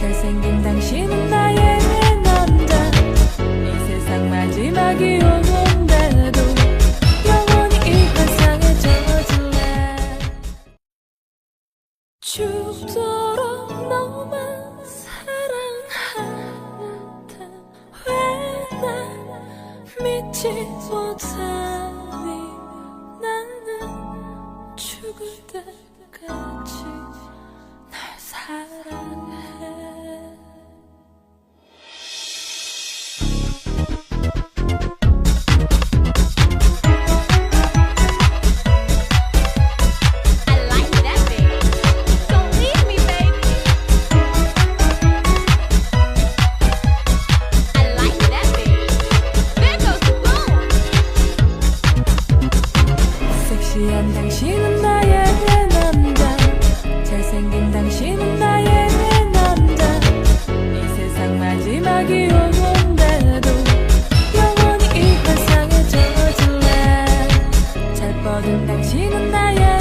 잘생긴 당신은 나의 남자 이 세상 마지막이 오는데도 영원히 이 환상에 젖을래. 죽도록 너만 사랑하는데 왜날 믿지 못하니 섹시한 당신은 나의 남자. 잘생긴 당신은 나의 남자. 이 세상 마지막이 오는데도 영원히 이 환상에 젖을래? 잘 뻗은 당신은 나의